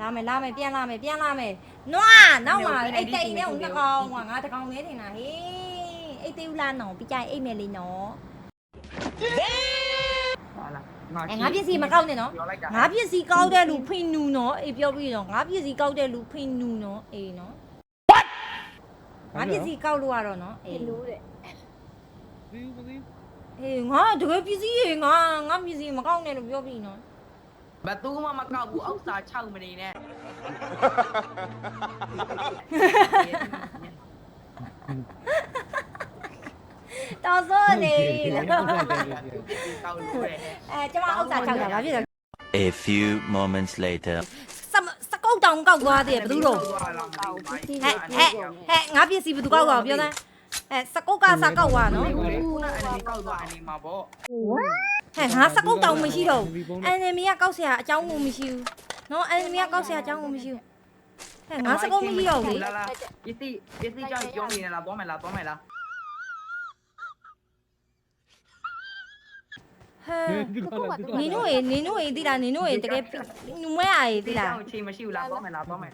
လာမယ်လာမယ်ပြန်လာမယ်ပြန်လာမယ်နွားနောက်မှာအဲ့တိတ်နဲ့ဦးတစ်ကောင်ကွာငါတစ်ကောင်လေးထင်တာဟေးအဲ့သေးဦးလားနော်ပြကြိုင်အိတ်မယ်လေးနော်ဟာလားအဲငါပစ္စည်းမကောက်နဲ့နော်ငါပစ္စည်းကောက်တဲ့လူဖိနူနော်အေးပြောပြီးတော့ငါပစ္စည်းကောက်တဲ့လူဖိနူနော်အေးနော် what ငါပစ္စည်းကောက်လို့ရတော့နော်အေးလို့တဲ့ do you believe အေးငါတကယ်ပစ္စည်းရေငါငါပစ္စည်းမကောက်နဲ့လို့ပြောပြီးနော်ဘသူမှမကောက်ဘူးအောက်စာ6မနေနဲ့တော်စိုးနေကောက်လို့ရတယ်အဲကျမဥစ္စာချောက်တာဘာဖြစ်လဲ A few moments later. စမစကုတ်တောင်ကောက်သွားသေးတယ်ဘယ်သူတော့ဟဲ့ဟဲ့ဟဲ့ငါပစ္စည်းဘယ်သူကောက်သွားပြောသား အဲစကုတ်ကစကောက်သွားနော်ခုနအနေကောက်သွားအနေမှာပေါ့ဟဲ့ငါစကုတ်တောင်မရှိတော့ဘူးအန်နီမီကကောက်ဆရာအကြောင်းကိုမရှိဘူးနော်အန်နီမီကကောက်ဆရာအကြောင်းကိုမရှိဘူးဟဲ့ငါစကုတ်မရှိတော့ဘူးလေလာလာပစ္စည်းပစ္စည်းကြောင့်ပြောနေလားသွားမယ်လားသွားမယ်လားဟဲ့နင်တို့ရေနင်တို့ရေသိလားနင်တို့ရေတကယ်နူမွဲအားရေသိလားချိန်မရှိဘူးလားသွားမယ်လားသွားမယ်